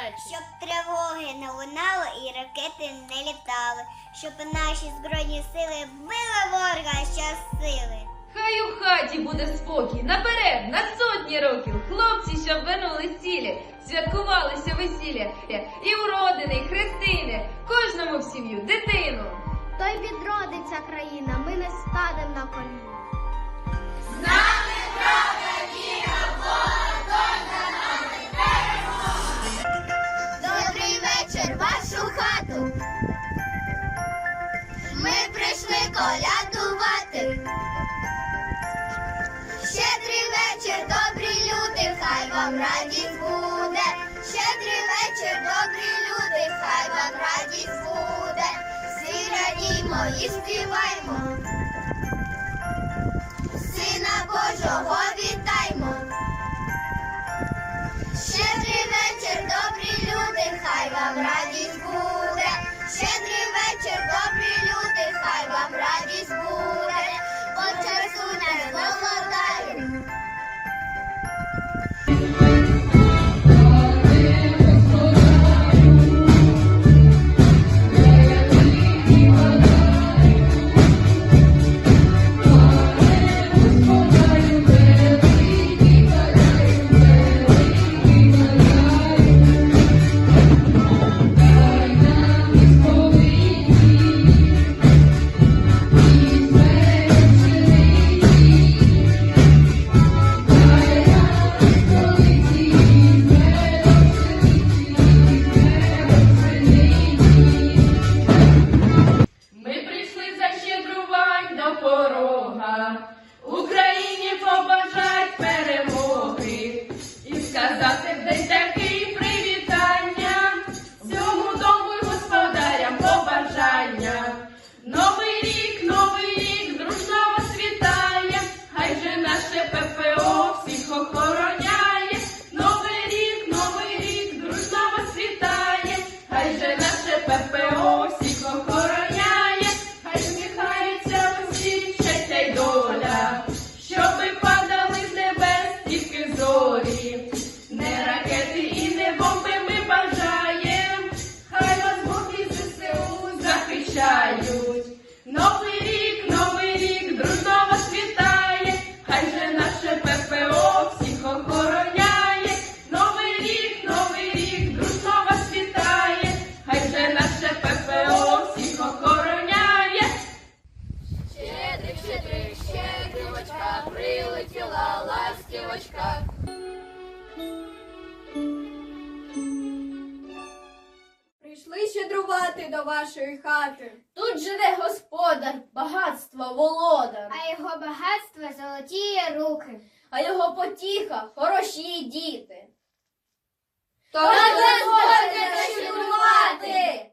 упав. Щоб тривоги не лунали і ракети не літали, щоб наші збройні сили били ворога щасили. Хай у хаті буде спокій, наперед, на сотні років. Хлопці, щоб вернули цілі, святкувалися весілля. І уродини, і хрестини, кожному в сім'ю, дитину. Той відродиться країна, ми не станем на коліна. Добрий вам радість буде. Щедрий вечір, добрі люди, хай вам радість буде. Всі радімо і співаймо. Вашої хати. Тут живе господар, багатство володар, А його багатство золоті руки. а його потіха хороші діти. То дозвольте щедрувати!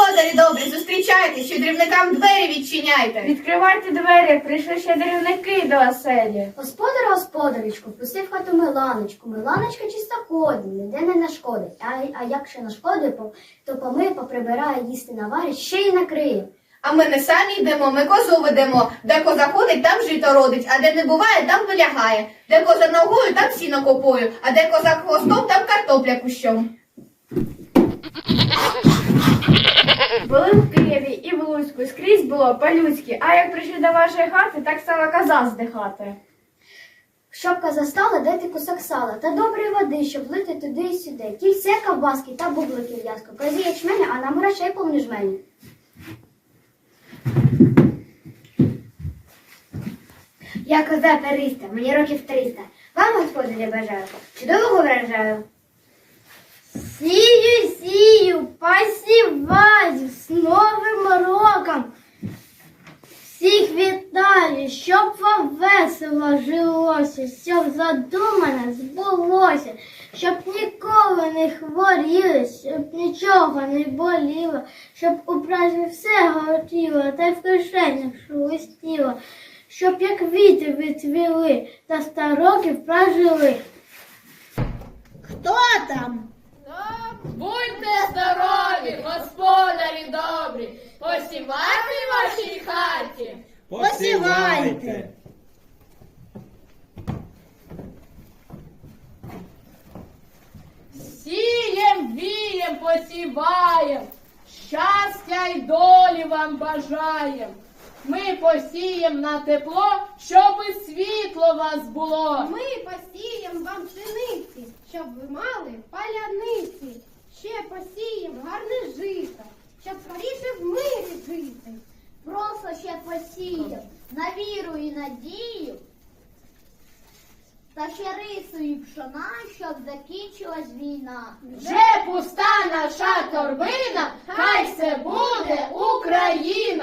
Господарі добрі, зустрічайте, щедрівникам двері відчиняйте. Відкривайте двері, прийшли щедрівники до оселі. Господар господарочку, впустив хату Миланочку. Миланочка чистоходна, ніде не нашкодить. А, а як ще нашкодить, то помиє, поприбирає, їсти наварить, ще й накриє. А ми не самі йдемо, ми козу ведемо. Де коза ходить, там жито родить, а де не буває, там вилягає. Де коза ногою, там сіно копою, а де коза хвостом, там картопля кущом. Були в Києві і в Луцьку, скрізь було по-людськи, а як прийшли до вашої хати, так стала коза здихати. Щоб коза стала, дайте кусок сала та доброї води, щоб влити туди і сюди. Кільце ковбаски та бублики в'язко. Козі ячменя, а нам грошей повні жмені. Я коза периста, мені років 300. Вам, господарі, бажаю, чудового вражаю. Сію, сію, посіваю з Новим роком. Всіх вітаю, щоб вам весело жилося, щоб задумане збулося, щоб ніколи не хворіли, щоб нічого не боліло, щоб у празі все горіло, та й в кишенях шелестіло, щоб як віти відцвіли та ста років прожили. Хто там? Будьте здорові, господарі добрі, посівати в вашій хаті. Посівайте. Сієм, вієм, посіваєм, щастя й долі вам бажаєм. Ми посієм на тепло, щоб і світло вас було. Ми посіємо вам пшениці, щоб ви мали паляниці. Ще посіємо гарне жито, щоб скоріше в мирі жити. Просто ще посіяв на віру і надію. Та ще рису і пшона, щоб закінчилась війна. Вже пуста наша торбина, хай це буде Україна.